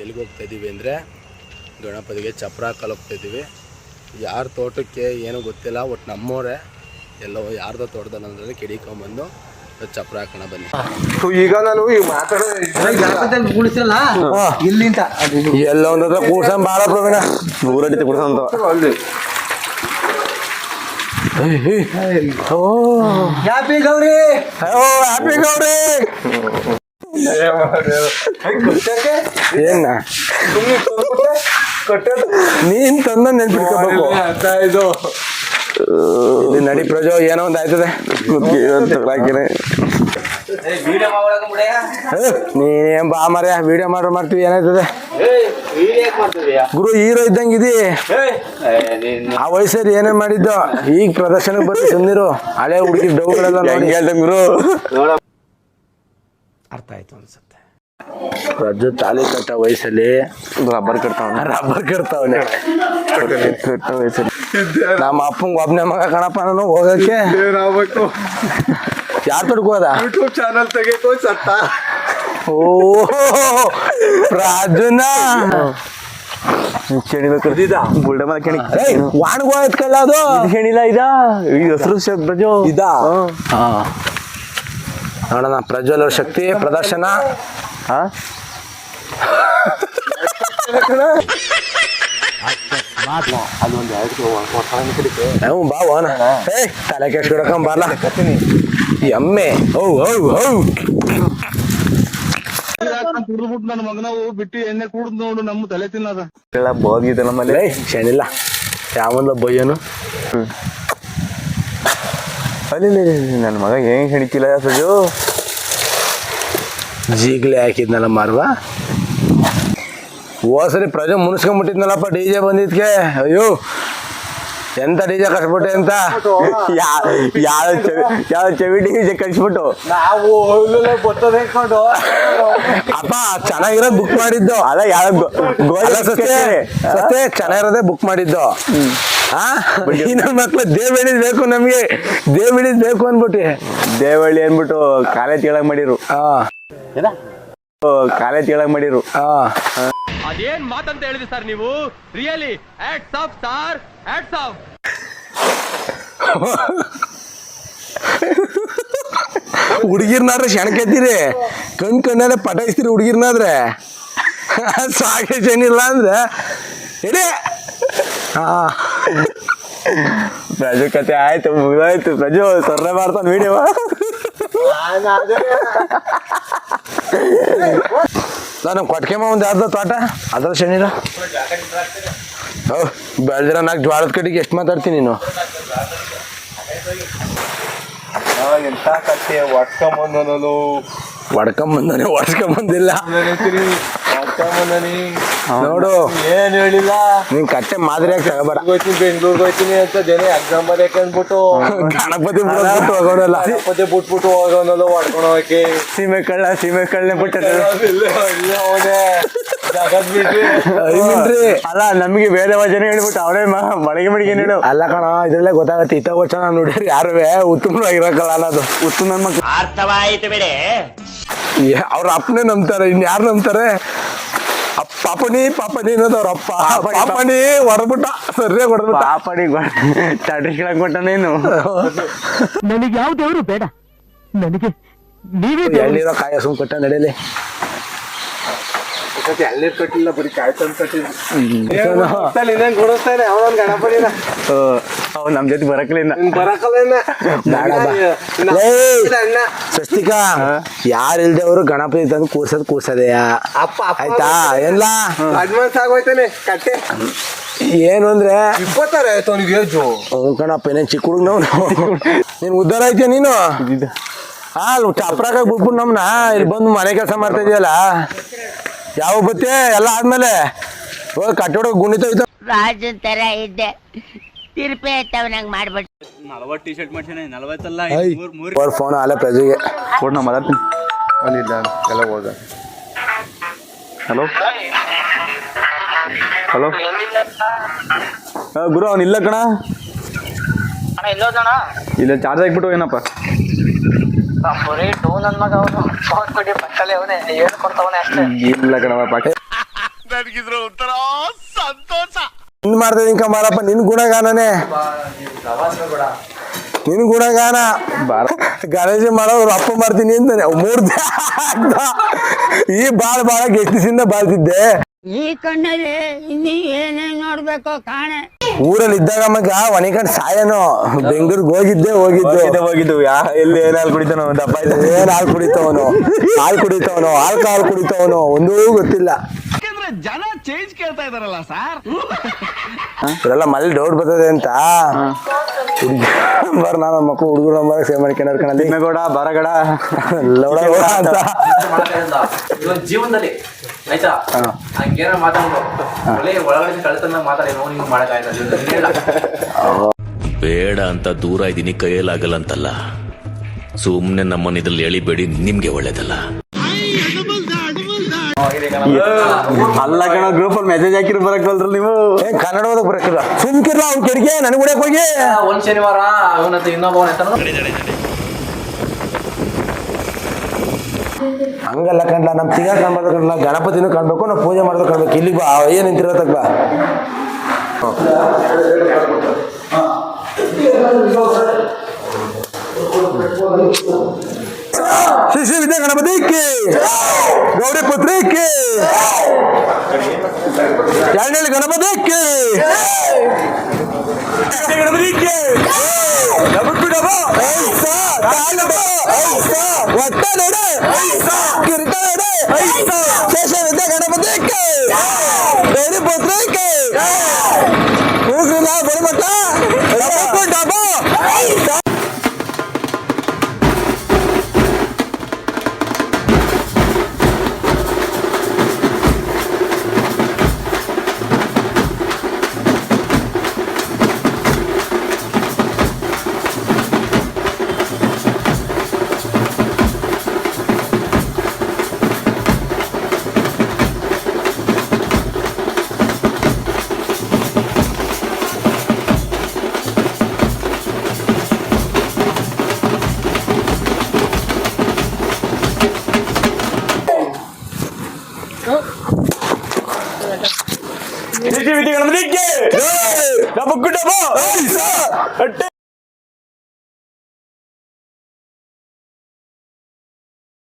ಎಲ್ಲಿಗೆ ಹೋಗ್ತಾ ಇದ್ದೀವಿ ಅಂದರೆ ಗಣಪತಿಗೆ ಚಪ್ರ ಹಾಕಲು ಹೋಗ್ತಾ ಇದ್ದೀವಿ ಯಾರ ತೋಟಕ್ಕೆ ಏನೂ ಗೊತ್ತಿಲ್ಲ ಒಟ್ಟು ನಮ್ಮೋರೆ ಎಲ್ಲೋ ಯಾರ್ದೋ ತೋಟದಲ್ಲಿ ಅಂದರೆ ಕಿಡಿಕೊಂಬಂದು ಚಪ್ರ ಹಾಕೋಣ ಬನ್ನಿ. ಈಗ ನಾನು ಈ ಮಾತಾಡೋ ಕುಣಿಸಲ್ಲ ಇಲ್ಲಿಂದ. ಎಲ್ಲ ಒಂದ್ ಹತ್ರ ಕೂರ್ಸಂ ಭಾಳ ಪ್ರವೀಣ ನೂರಡಿ ಕೂಡ್ಸಂತ ಅಲ್ಲಿ. ಓ. ಹ್ಯಾಪಿ ಗೌರಿ? ಓ ಹ್ಯಾಪಿ ಗೌರಿ. ಏನ ನೀನ್ ತಂದ ನೆನ್ಪಿಟ್ಕೋಬೇಕು ಇದು ನಡಿ ಪ್ರಜೋ ಏನೋ ಒಂದ್ ಆಯ್ತದೆ ನೀನೇ ನೀನೇನ್ ಬಾ ಮರ ವಿಡಿಯೋ ಮಾಡ್ರ ಮಾಡ್ತೀವಿ ಏನಾಯ್ತದೆ ಗುರು ಹೀರೋ ಇದ್ದಂಗಿದಿ ಆ ವಯಸ್ಸಲ್ಲಿ ಏನೇ ಮಾಡಿದ್ದು ಈಗ ಪ್ರದರ್ಶನಕ್ಕೆ ಬರ್ತೀವಿ ಸುಮ್ನಿರು ಹಳೆ ಹುಡುಗಿ ಡೌಗಳೆಲ್ಲ ನೋಡಿ ಗುರು ಅರ್ಥ ಆಯ್ತು ಅನ್ಸುತ್ತೆ. ಪ್ರಜ್ಜು ತಾಲಿ ಕಟ್ಟ ವಯಸ್ಸಲ್ಲಿ ರಬ್ಬರ್ ಕಟ್ತಾವ ರಬ್ಬರ್ ಕಟ್ತಾವನೆ. ಕಟ್ಟ ವಯಸ್ಸಲ್ಲಿ. ನಮ್ಮ ಅಪ್ಪಂಗ್ ಒಬ್ಬನೇ ಮಗ ಕಣಪ್ಪ ನಾನು ಹೋಗಕ್ಕೆ. ಏನಾಗ್ಬೇಕು ಯಾರ್ ತೊಡ್ಕೋದ ಯೂಟ್ಯೂಬ್ ಚಾನಲ್ ತೆಗೆಕೋ ಸತ್ತ. ಓ ರಾಜುನ. ಚೆಣಿಬೇಕು ಬುಲ್ಡೆ ಮೇಲೆ ಕೆಣಿ ವಾಣ್ಗೋ ಎತ್ಕಲ್ಲ ಅದು? ಕೆಣಿಲ್ಲ ಇದ. ಹೆಸರು ಶಬ್ದ ಇದಾ. ಹಾ. ನೋಡೋಣ ಪ್ರಜ್ವಲ್ ಅವ್ರ ಶಕ್ತಿ ಪ್ರದರ್ಶನ. ಹಾ? ಹ್ಞೂ ಬಾ ಏ ತಲೆ ಕೆಡ್ಸ್ಕೊಡಕಂ ಬಾಲ ಎಮ್ಮೆ. ಹೌ ಹೌ ಹೌ. ಕುಡಿದ್ಬಿಟ್ಟು ನನ್ನ ಮಗನವು ಬಿಟ್ಟು ಎಣ್ಣೆ ಕುಡಿದ್ ನೋಡು ನಮ್ಮ ತಲೆ ತಿನ್ನದ ಬೋದ್ಗಿದೆ ನಮ್ಮಲ್ಲಿ ಶನಿಲ್ಲ ಯಾವಂದ ಬಯ್ಯನು? ಅಲ್ಲಿ ನನ್ನ ಮಗ ಏನ್ ಹೆಣಿತಿಲ್ಲ ಸಜು? ಜೀಗ್ಲೆ ಹಾಕಿದ್ನಲ್ಲ ಮಾರ್ವ. ಹೋಸರಿ ಪ್ರಜೆ ಮುನ್ಸ್ಕೊಂಡ್ಬಿಟ್ಟಿದ್ನಲ್ಲಪ್ಪ ಡಿ ಜೆ ಬಂದಿದ್ಕೆ. ಅಯ್ಯೋ ಎಂತ ಡಿ ಜೆ ಕಟ್ಬಿಟ್ಟೆ ಅಂತ ಯಾವ ಯಾವ ಚವಿಟಿ ಕಳಿಸ್ಬಿಟ್ಟು ನಾವು ಬರ್ತದೆ ಅಪ್ಪ ಚೆನ್ನಾಗಿರೋದ್ ಬುಕ್ ಮಾಡಿದ್ದು. ಅಲ್ಲ ಯಾವ ಸಸ್ತೆ ಚೆನ್ನಾಗಿರೋದೇ ಬುಕ್ ಮಾಡಿದ್ದು. ನನ್ನ ಮಕ್ಳು ದೇವ್ ಹಿಡಿದ್ ಬೇಕು ನಮ್ಗೆ. ದೇವ್ ಹಿಡಿದ್ ಬೇಕು ಅನ್ಬಿಟ್ಟು ದೇವಳ್ಳಿ ಅನ್ಬಿಟ್ಟು ಕಾಲೇಜ್ ಕೇಳಕ್ ಮಾಡಿರು. ಆ. ಕಾಲೇಜ್ ಕೇಳಕ್ ಮಾಡಿರು. ಆ ಅದೇನ್ ಮಾತಂತ ಹೇಳಿದ್ರಿ ಸರ್ ನೀವು? Really hats off sir hats off ಹುಡುಗಿರ್ನಾದ್ರೆ ಶಣಕೆತ್ತೀರಿ ಕಣ್ ಕಣ್ಣಲ್ಲೇ ಪಟಾಯಿಸ್ತೀರಿ ಹುಡುಗಿರ್ನಾದ್ರೆ. ಸಾಕೇನಿಲ್ಲ ಏನಿಲ್ಲ ಅಂದ್ರೆ. ಎಡೆ. ಹಾ. ಪ್ರಜು ಕತೆ ಆಯ್ತು ಮುಗಿದಾಯ್ತು. ಪ್ರಜು ಸೊರ್ರೆ ಮಾಡ್ತಾನ ವಿಡಿಯೋ ನಾನು ಕೊಟ್ಕೆಮ್ಮ ಒಂದು ಯಾರ್ದೋ ತೋಟ? ಅದ್ರ ಶನಿರ ಹೌ ಬೆಳ್ದಿರ ನಾಲ್ಕು ಜ್ವಾಳದ ಕಡೆಗೆ ಎಷ್ಟು ಮಾತಾಡ್ತೀನಿ ನೀನು? ಎಂತ ಕತ್ತೆ ಒಟ್ಕೊಂಬಂದನು ಒಡ್ಕೊಂಬಂದನೆ ಹೊಡ್ಸ್ಕೊಂಬಂದಿಲ್ಲ ಒಟ್ಕೊಂಬಂದನಿ ನೋಡು. ಏನ್ ಹೇಳಿಲ್ಲ? ನೀನ್ ಕಟ್ಟೆ ಮಾದರಿಯಾಗಿ ತಗೋಬೇಡ ಹೋಗ್ತೀನಿ ಬೆಂಗ್ಳೂರ್ಗೆ ಹೋಗ್ತೀನಿ ಅಂತ ಜನ ಎಕ್ಸಾಮ್ ಬರೆಯಕ್ಕೆ ಅಂದ್ಬಿಟ್ಟು ಗಣಪತಿ ಹೋಗೋಣಲ್ಲ ಗಣಪತಿ ಬಿಟ್ಬಿಟ್ಟು ಹೋಗೋನಲ್ಲ ಹೊಡ್ಕೊಂಡು ಹೋಗಿ ಸೀಮೆ ಕಳ್ಳ ಸೀಮೆ ಕಳ್ಳ ಬಿಟ್ಟ ಅವನೇ. ಅಲ್ಲ ನಮ್ಗೆ ಬೇರೆ ಜನ ಹೇಳ್ಬಿಟ್ಟು ಅವರೇ ಮಳಿಗೆ ಮಳಿಗೆ ಹೇಳು ಅಲ್ಲ ಕಣ ಇದ್ರಲ್ಲೇ ಗೊತ್ತಾಗತ್ತೆ ಇತ್ತ ವರ್ಷ ನಾನು ನೋಡಿದ್ರೆ ಯಾರುವೆ? ಉತ್ತಮವಾಗಿರಕ್ಕಲ್ಲ ಅನ್ನೋದು. ಉತ್ತಮ ಅರ್ಥವಾಯಿತು ಬಿಡಿ. ಅವ್ರ ಅಪ್ಪನೇ ನಂಬ್ತಾರೆ ಇನ್ ಯಾರು ನಂಬ್ತಾರೆ? ಅಪ್ಪ ಪಾಪನಿ ಪಾಪನಿ ಪಾಪಣಿ ಅಪ್ಪ. ಪಾಪನಿ, ಪಾಪನಿ ಹೊಡೆದ್ಬಿಟ್ಟ. ಸರಿ ಹೊಡೆದ್ಬಿಟ್ಟ. ಪಾಪಡಿ ಚಾಟಿಸ್ಕೊಳಕ್ ಕೊಟ್ಟ ನೀನು. ನನಗೆ ಯಾವ ದೇವರು ಬೇಡ. ನನಗೆ ನೀವೇ ಎಳ್ಳಿರೋ ಕಾಯ ಸುಮ್ ಕೊಟ್ಟ ನಡೆಯಲಿ ಎಲ್ಲಿ ಕಟ್ಟಿಲ್ಲ ಬರೀ ಕಾಯ್ತಂತ ಕಟ್ಟಿಲ್ಲ ಇನ್ನೇನ್ ಕೊಡಿಸ್ತಾನೆ ಅವನೊಂದ್ ಗಣಪತಿನ ಅವ್ ನಮ್ ಜೊತೆ ಬರಕ್ಲಿಲ್ಲ ನಿನ್ ಬರಕಲ್ಲ ಬೇಡ ಸ್ವಸ್ತಿಕಾ ಯಾರು ಇಲ್ದೇವ್ರು ಗಣಪತಿ ತಂದು ಕೂರ್ಸದ್ ಕೂರ್ಸೋದೆಯಾ? ಅಪ್ಪ ಆಯ್ತಾ? ಎಲ್ಲ? ಅಡ್ವಾನ್ಸ್ ಆಗೋಯ್ತಾನೆ ಕಟ್ಟೆ. ಏನು ಅಂದ್ರೆ? ಇಪ್ಪತ್ತಾರ ಆಯ್ತು ಅವ್ನಿಗೆ ಏಜು ಅವ್ನು ಕಣಪ್ಪ ಏನೇನ್ ಚಿಕ್ಕ ಹುಡುಗ ನಾವು ನೀನ್ ಉದ್ದಾರ ಐತೆ ನೀನು? ಹಾ ಚಪ್ರಾಗ ಬಿಟ್ಬಿಟ್ಟು ನಮ್ನ? ಇಲ್ಲಿ ಬಂದು ಮನೆ ಕೆಲಸ ಮಾಡ್ತಾ ಇದೆಯಲ್ಲ ಯಾವ ಬತ್ತೆ? ಎಲ್ಲ ಆದ್ಮೇಲೆ. ಹೋಗಿ ಕಟ್ಟೋಡ ಗುಣಿತ ರಾಜನ್ ತರ ಇದ್ದೆ. ತಿರುಪಿ ಆಯ್ತವನಂಗ್ ಮಾಡ್ಬಿಟ್ಟು ನಲವತ್ತು ಟಿ ಶರ್ಟ್ ಮಾಡ್ಸೇನೆ ನಲವತ್ತಲ್ಲ ಅವ್ರ ಫೋನ್ ಅಲ್ಲೇ ಪ್ರಜೆಗೆ ಕೊಡ್ ನಾ ಮಾತಾಡ್ತೀನಿ ಅವನಿಲ್ಲ ಎಲ್ಲ ಹೋದ. ಹಲೋ ಹಲೋ ಗುರು ಅವ್ನು ಇಲ್ಲ ಕಣ? ಇಲ್ಲ ಚಾರ್ಜ್ ಹಾಕ್ಬಿಟ್ಟು ಏನಪ್ಪ? ಬರೀ ಟೋನ್ ನನ್ ಮಗ ಅವನು. ಫೋನ್ ಕೊಡಿ ಪಕ್ಕಲ್ಲೇ ಅವನೇ ಏನು ಕೊಡ್ತಾವನೆ ಅಷ್ಟೇ. ಇಲ್ಲ ಕಣವ ಪಾಠ. ನಿನ್ ಮಾಡ್ದೆ ಇಂಕ ಮಾಡಪ್ಪ ನಿನ್ ಗುಣಗಾನನೇ. ನಿನ್ ಗುಣಗಾನ. ಗಣೇಶ ಮಾಡೋರು ಅಪ್ಪ ಮಾಡ್ತೀನಿ ಅಂತಾನೆ ಮೂರ್ ದಿನ ಈ ಬಾಳ್ ಬಾಳ ಗೆಸ್ಟಿಸಿಂದ ಬಾಳ್ತಿದ್ದೆ. ಈ ಕಣ್ಣಲ್ಲಿ ಇನ್ನೀ ಏನೇನ್ ನೋಡ್ಬೇಕೋ ಕಾಣೆ. ಊರಲ್ಲಿ ಇದ್ದಾಗ ಮಗ ಒಣಕಂಡ್ ಸಾಯನೋ ಬೆಂಗಳೂರಿಗೆ ಹೋಗಿದ್ದೆ ಹೋಗಿದ್ದೆ. ಹೋಗಿದ್ದು ಎಲ್ಲಿ ಏನ್ ಹಾಲು ಕುಡಿತಾನೋ ದಪ್ಪ ಆಯ್ತು ಏನ್ ಹಾಲು ಕುಡಿತವನು? ಹಾಲು ಕುಡಿತವನು? ಆಲ್ಕೋಹಾಲ್ ಕುಡಿತವನು? ಒಂದೂ ಗೊತ್ತಿಲ್ಲ. ಜನ ಚೇಂಜ್ ಕೇಳ್ತಾ ಇದಾರಲ್ಲ ಸರ್? ಇವರೆಲ್ಲ ಮಲ್ಲಿ ಡೌಟ್ ಬರ್ತದೆ ಅಂತ. ನಂಬರ್ ನಾನು ಮಕ್ಕಳು ಹುಡುಗರು ನಂಬರ್ ಸೇವ್ ಮಾಡ್ಕೊಂಡು ಕಣಲ್ಲಿ. ತಿಮ್ಮೇಗೌಡ ಬಾರಗಡ. ಲೌಡ ಗೌಡ ಅಂತ. ಇವನ್ ಜೀವನದಲ್ಲಿ ಆಯ್ತಾ? ಹಂಗೇನ ಮಾತಾಡ್ಬೋದು. ಒಳ್ಳೆ ಒಳಗಡೆ ಕಳ್ತನ ಮಾತಾಡಿ ನಾವು ನೀವು ಮಾಡಕ್ಕಾಗಲ್ಲ ಬೇಡ ಅಂತ ದೂರ ಇದ್ದೀನಿ ಕೈಯಲ್ಲಾಗಲ್ಲ ಅಂತಲ್ಲ. ಸುಮ್ಮನೆ ನಮ್ಮನ್ನ ಇದ್ರಲ್ಲಿ ಎಳಿಬೇಡಿ ನಿಮ್ಗೆ ಒಳ್ಳೇದಲ್ಲ. ಅಲ್ಲ ಕಣ ಗ್ರೂಪ್ ಅಲ್ಲಿ ಮೆಸೇಜ್ ಹಾಕಿರ್ ಬರಕಲ್ರಿ ನೀವು. ಏನ್ ಕನ್ನಡ ಓದಕ್ ಬರಕಿಲ್ಲ ಸುಮ್ಕಿರ್ಲ ಅವ್ನ ಕೆಡಿಗೆ ನನಗೆ ಉಡಕ್ ಹೋಗಿ. ಒಂದ್ ಶನಿವಾರ ಅವನಂತ ಇನ್ನೊಬ್ಬ ಹಂಗಲ್ಲ ಕಂಡ್ಲ ನಮ್ ತಿಂಗ ಕಾಣ್ಬಾರ್ದು ಕಂಡ್ಲ ಗಣಪತಿನೂ ಕಾಣ್ಬೇಕು ನಾವು ಪೂಜೆ ಮಾಡೋದು ಕಾಣ್ಬೇಕು. ಇಲ್ಲಿ ಬಾ ಏನ್ ನಿಂತಿರತಕ್ ಬಾ. श्री श्री विद्या गणपति की गौरी पुत्री की चैंडल गणपति की गणपति की डबल टू डबल ऐसा ताल डबल ऐसा वट्टा डडे ऐसा किरटा डडे ऐसा शेष विद्या गणपति की गौरी पुत्री की ஊக்குதா பொறுமட்டா டபா டபா வீட்டுக்கு நடந்துட்டு டபுக்கு டபா